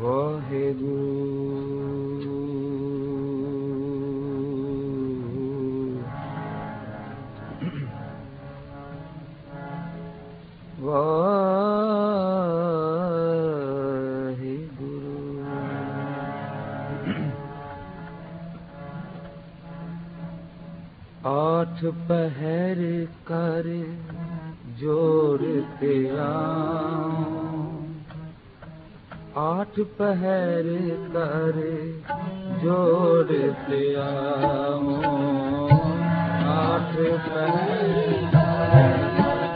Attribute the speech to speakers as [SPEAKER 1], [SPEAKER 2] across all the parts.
[SPEAKER 1] ਵਾਹਿਗੁਰੂ ਵਾਹਿਗੁਰੂ ਆਠ ਪਹਿਰ ਕਰ ਪਹਿਰ ਕਰ ਜੋੜ ਪਿਆਵੋ ਆਠ ਪਹਿਰ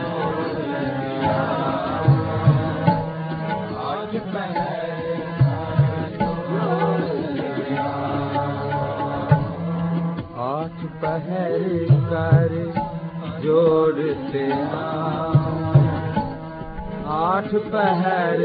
[SPEAKER 1] ਜੋੜ ਆਠ ਪਹਿਰ आठ पहर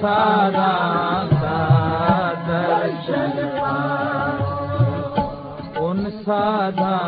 [SPEAKER 1] सादा का दर्शन उन साधा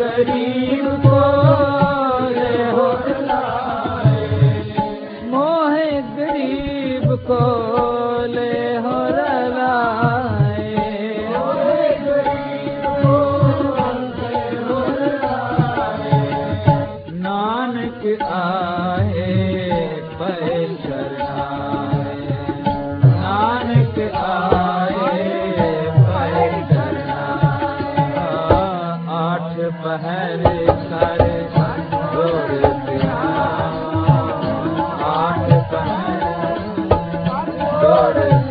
[SPEAKER 1] गरीब Lord.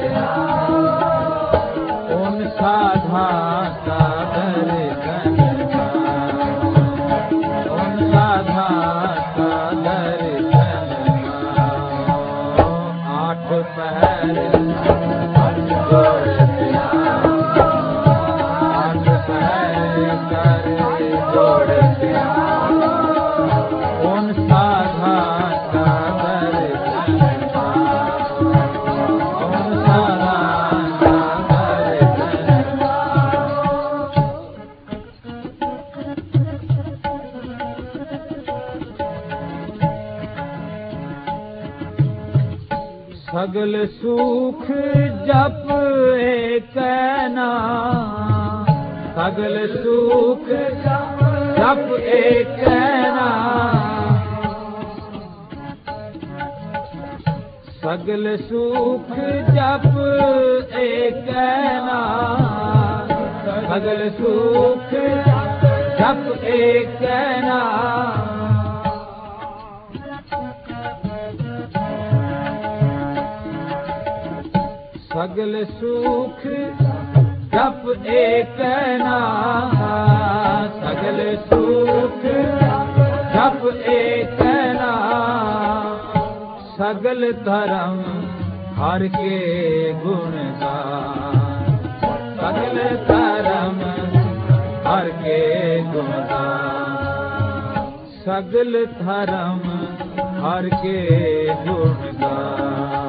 [SPEAKER 1] ਸਗਲ ਸੁਖ ਜਪ ਏਕ ਸਗਲ ਸੁਖ ਜਪ ਏਕ ਸਗਲ ਸੁਖ ਜਪ ਏਕ ਸਗਲ ਸੁਖ ਜਪ ਏਕ ਸਗਲ ਸੁਖ ਜਪ ਏਕ ਨਾਮ ਸਗਲ ਸੁਖ ਜਪ ਏਕ ਨਾਮ ਸਗਲ ਧਰਮ ਹਰ ਕੇ ਗੁਣ ਗਾਨ ਸਗਲ ਧਰਮ ਹਰ ਕੇ ਗੁਣ ਗਾਨ ਸਗਲ ਧਰਮ ਹਰ ਕੇ ਗੁਣ ਗਾਨ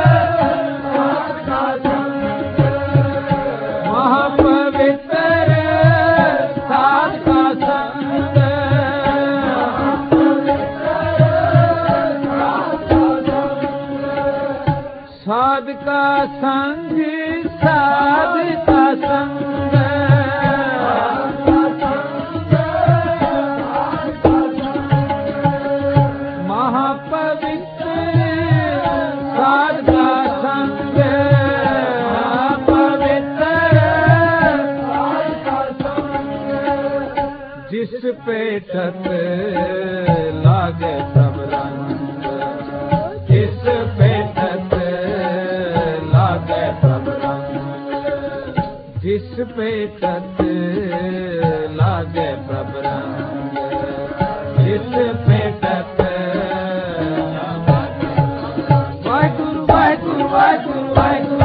[SPEAKER 1] ਸਾਧਕਾ ਸੰਗ ਸਾਧਕਾ ਸੰਗ। ਜਿਸ ਲਾਗੇ ਪ੍ਰਭ ਰੰਗ ਜਿਸ ਪੇਟਤ ਵਾਹਿਗੁਰੂ ਵਾਹਿਗੁਰੂ ਵਾਹਿਗੁਰੂ ਵਾਹਿਗੁਰੂ।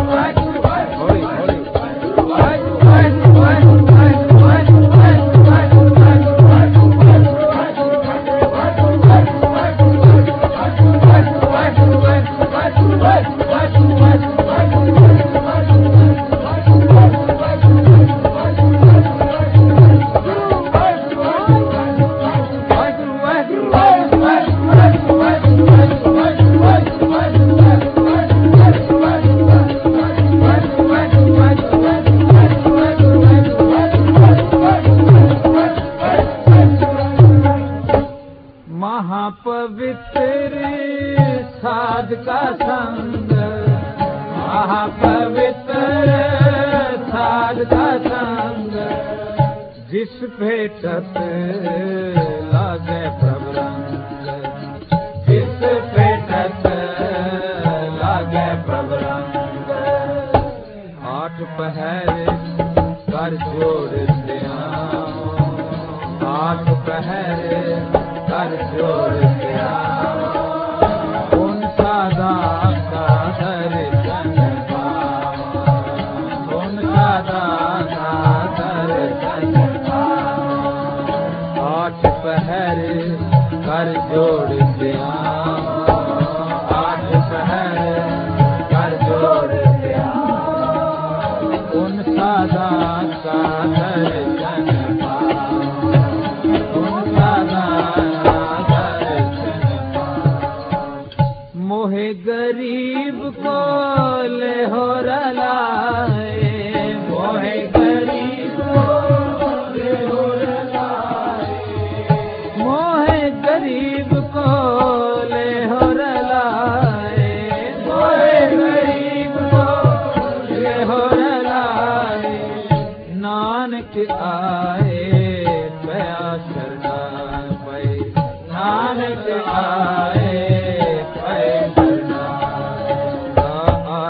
[SPEAKER 1] ਮਹਾ ਪਵਿੱਤਰ ਸਾਧ ਦਾ ਸੰਗ, ਜਿਸ ਭੇਟਤ ਲਾਗੇ ਪ੍ਰਭ ਰੰਗ ਜਿਸ ਭੇਟਤ ਲਾਗੇ ਪ੍ਰਭ ਰੰਗ ਆਠ ਪਹਿਰੇ ਕਰ ਜੋੜ ਧਿਆਨ ਆਠ ਪਹਿਰੇ ਕਰ ਜੋੜ ਧਿਆਨ ਉਨ ਸਾਦਾ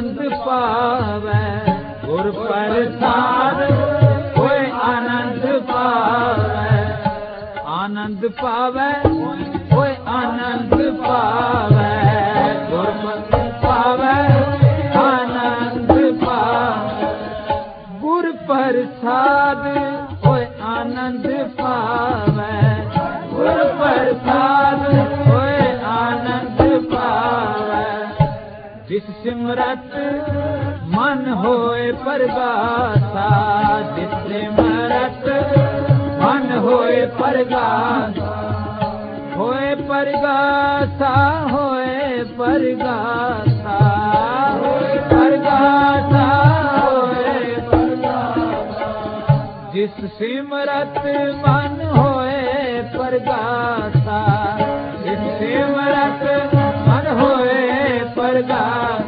[SPEAKER 1] ਆਨੰਦ ਪਾਵੈ ਗੁਰ ਪ੍ਰਸਾਦ, ਹੋਏ ਆਨੰਦ ਪਾਵੈ ਆਨੰਦ ਪਾਵੈ ਹੋਏ ਆਨੰਦ ਪਾਵੈ ਗੁਰ ਪਾਵੈ ਆਨੰਦ ਪਾਵੈ ਗੁਰ ਪ੍ਰਸਾਦ, ਹੋਏ ਆਨੰਦ ਪਾਵੈ ਗੁਰ ਪ੍ਰਸਾਦ, ਹੋਏ ਆਨੰਦ ਪਾਵੈ ਜਿਸ ਸਿਮਰਤ ਹੋਏ ਪਰਗਾਸਾ ਜਿਸ ਸਿਮਰਤ ਮਨ ਹੋਏ ਪਰਗਾਸਾ। ਹੋਏ ਪਰਗਾਸਾ ਹੋਏ ਪਰਗਾਸਾ। ਹੋਏ ਪਰਗਾਸਾ ਹੋਏ ਪਰਗਾਸਾ। ਜਿਸ ਸਿਮਰਤ ਮਨ ਹੋਏ ਪਰਗਾਸਾ, ਜਿਸ ਸਿਮਰਤ ਮਨ ਹੋਏ ਪਰਗਾਸਾ।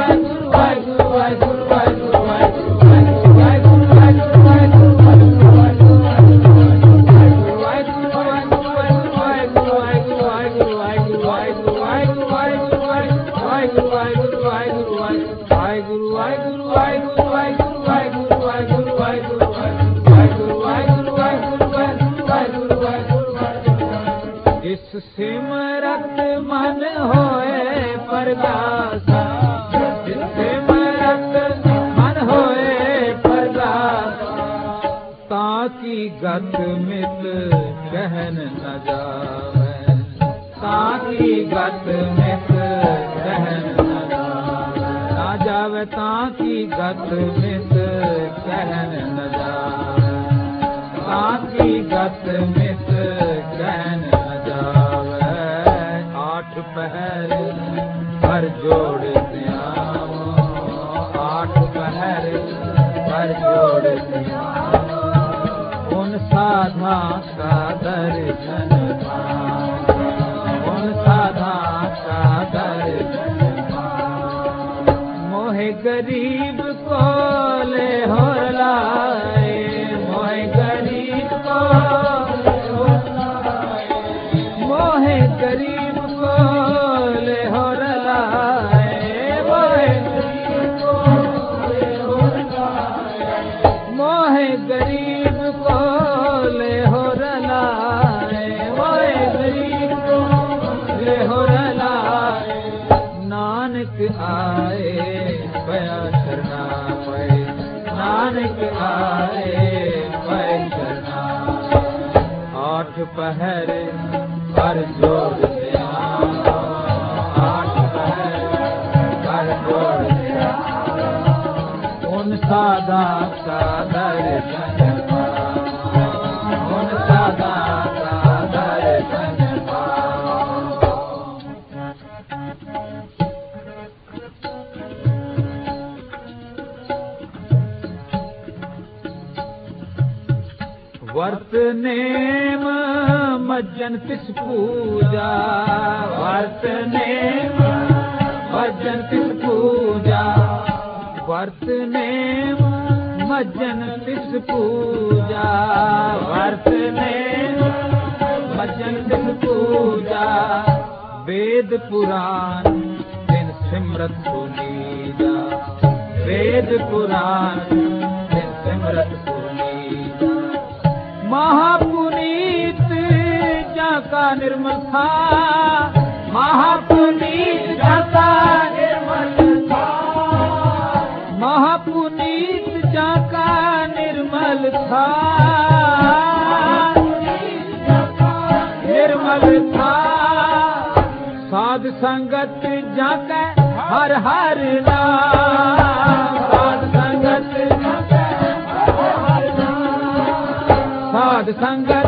[SPEAKER 1] Waheguru, Waheguru. ਜਾਵੇ ਤਾਂ ਕੀ ਗਤ ਮਿਤ ਕਹਿਣ ਨ ਜਾਵੇ? ਤਾਂ ਕੀ ਗਤ ਮਿਤ ਕਹਿਣ ਨ ਜਾਵੇ? ਆਠ ਪਹਿਰ ਹਰ ਜੋੜ ਧਿਆਵੋ। ਆਠ ਪਹਿਰ ਹਰ ਜੋੜ ਧਿਆਵੋ। ਉਨ ਸਾਧਾ ਕਾ पहर हर जोर से आठ पहर हर जोर से उन सादा वर्त नेम मज्जन तिस पूजा। वर्त नेम मज्जन तिस पूजा। वर्त नेम मज्जन तिस पूजा। वर्त नेम मज्जन तिस पूजा। वेद पुराण दिन सिमरत पूना वेद पुराण दिन सिमरत ਮਹਾਪੁਨੀਤ ਜਾਂ ਕਾ ਨਿਰਮਥਾ ਮਹਾਪੁਨੀਤ ਜਾਂ ਕਾ ਨਿਰਮਥਾ ਮਹਾਪੁਨੀਤ ਜਾਂ ਥਾ सत्संग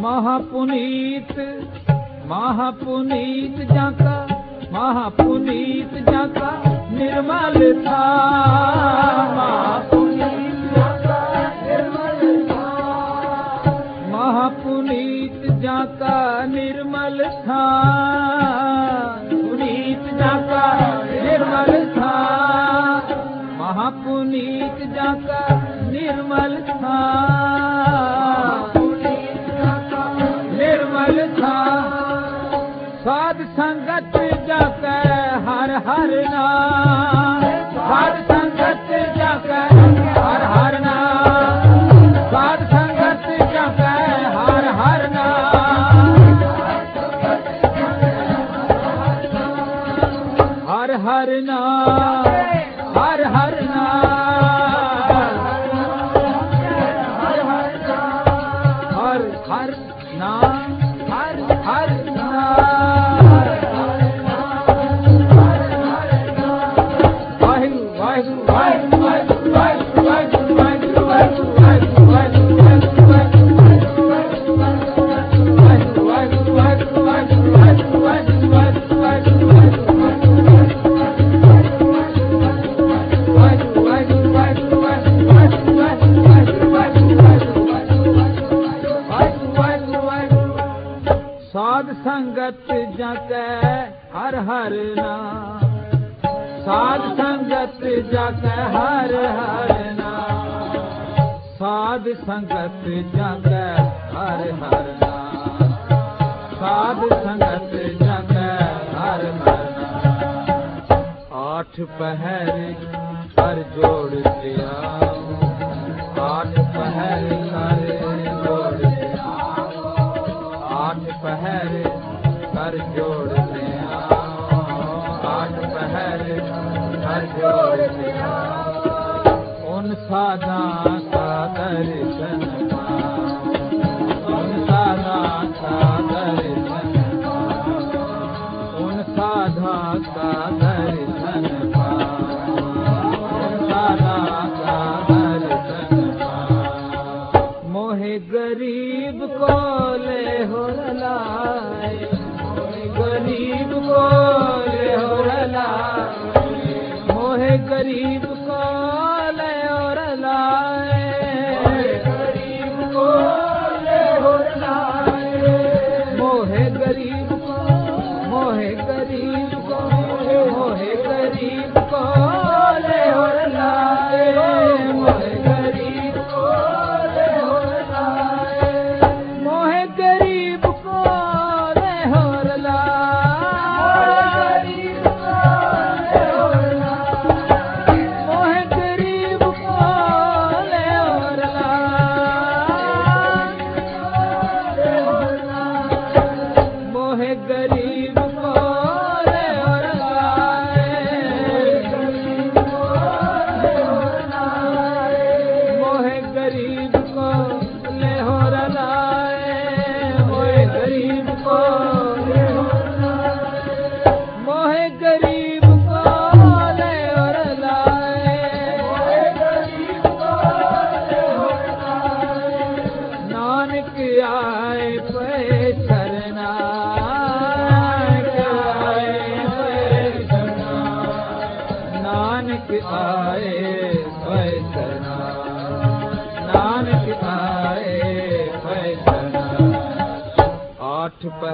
[SPEAKER 1] महापुनीत महापुनीत जाका महापुनीत जाका निर्मल था। महापुनीत जाका निर्मल महापुनीत जाका निर्मल था। पुनीत जाका निर्मल था। महापुनीत जाका ਸੰਗਤ ਜਤੈ ਹਰ ਹਰ ਨਾਮ। ਸਾਧ ਸੰਗਤ ਜਤੈ ਹਰ ਹਰ ਨਾਮ। ਸਾਧ ਸੰਗਤ ਜਤੈ ਹਰ ਹਰ ਨਾਮ। ਸਾਧ ਸੰਗਤ ਜਤੈ ਹਰ ਹਰ ਨਾਮ। ਆਠ ਪਹਿਰ ਹਰ ਜੋੜ ਦਿਆ ਆਠ ਪਹਿਰ ਹਰ ਜੋੜ ਦਿਆ ਆਠ ਪਹਿਰ ਹਰ ਜੋੜ ਲਿਆ ਆਠ ਪਹਿਰ ਹਰ ਜੋੜ ਲਿਆ ਉਨ ਸਾਦਾ ਦਾ ਦਰਸ਼ਨ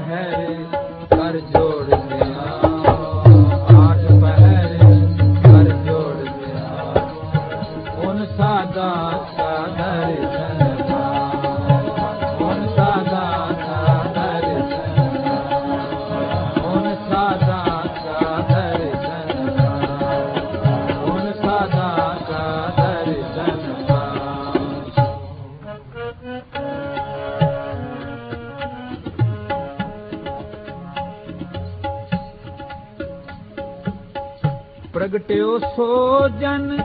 [SPEAKER 1] है ਪ੍ਰਗਟਿਓ ਸੋ ਜਨ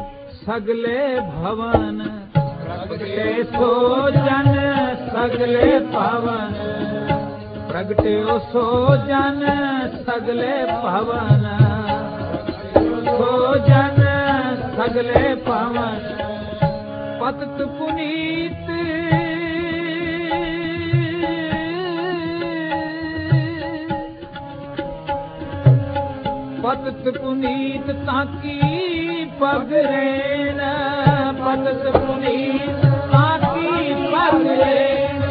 [SPEAKER 1] ਸਗਲੇ ਭਵਨ। ਪ੍ਰਗਟੇ ਸੋ ਜਨ ਸਗਲੇ ਭਵਨ। ਪ੍ਰਗਟਿਓ ਸੋ ਜਨ ਸਗਲੇ ਭਵਨ। ਸੋ ਜਨ ਸਗਲੇ ਭਵਨ। ਪਤਤ ਪੁਨੀਤ ਪਤਤ ਪੁਨੀਤ ਤਾਕੀ ਪਗਰੇਨ ਪਤਤ ਪੁਨੀਤ ਤਾਕੀ ਪਗਰੇਨ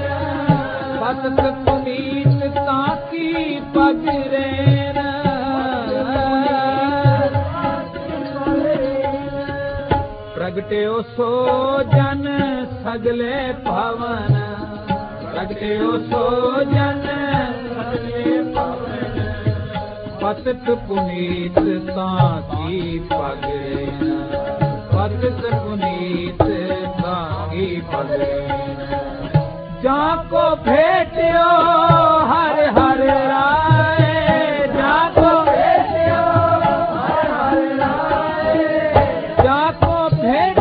[SPEAKER 1] ਪਤਤ ਪੁਨੀਤ ਤਾਕੀ ਪਗਰੇਨ ਪ੍ਰਗਟਿਓ ਸੋ ਜਨ ਸਗਲੇ ਭਵਨ। ਪ੍ਰਗਟਿਓ ਸੋ ਜਨ ਪਤਤ ਪੁਨੀਤ ਤਾਂ ਕੀ ਪਗਰੇਨ ਪਤਤ ਪੁਨੀਤ ਤਾਂ ਕੀ ਜਾ ਕੋ ਭੇਟਿਓ ਹਰ ਹਰ ਰਾਏ, ਜਾ ਕੋ ਭੇਟਿਓ ਹਰ ਹਰ ਰਾਏ, ਜਾ ਕੋ ਭੇਟਿਓ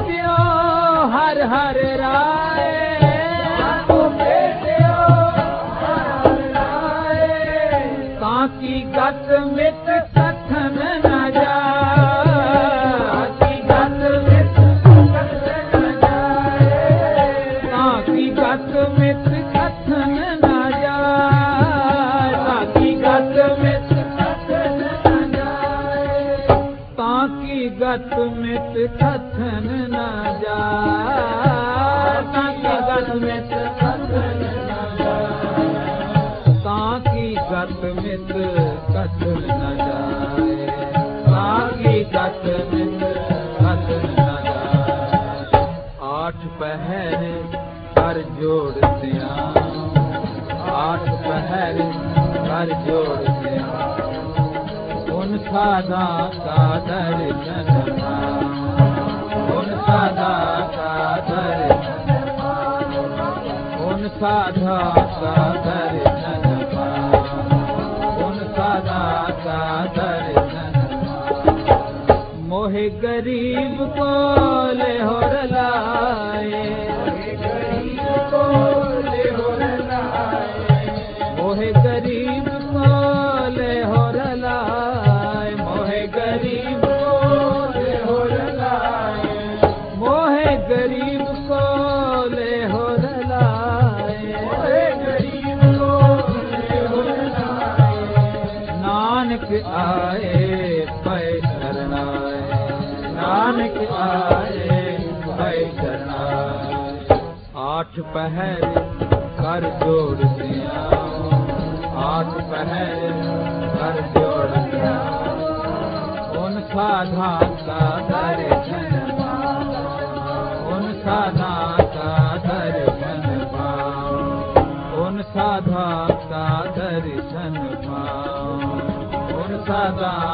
[SPEAKER 1] ਕਰ ਜੋੜਦਿਆਂ ਆਠ ਪਹਿਰ ਕਰ ਜੋੜਦਿਆਂ ਉਨ ਸਾਦਾ ਕਾ ਦਰਸ਼ਨ ਉਨ ਸਾਦਾ ਕਾ ਦਰਸ਼ਨ ਉਨ ਸਾਧਾ ਕਾ ਦਰਸ਼ਨ ਉਨ ਸਾਧਾ ਕਾ ਦਰਸ਼ਨ ਮੋਹਿ ਗਰੀਬ ਕੋ ਪਹਿਰ ਕਰ ਜੋੜਦਿਆਂ ਆਠ ਪਹਿਰ ਕਰ ਜੋੜਦਿਆਂ ਉਨ ਸਾਧਾ ਕਾ ਦਰਸ਼ਨ ਉਨ ਸਾਧਾ ਕਾ ਦਰਸ਼ਨ ਪਾਉ ਉਨ ਸਾਧਾ ਕਾ ਦਰਸ਼ਨ ਪਾਉ ਉਨ ਸਾਧਾ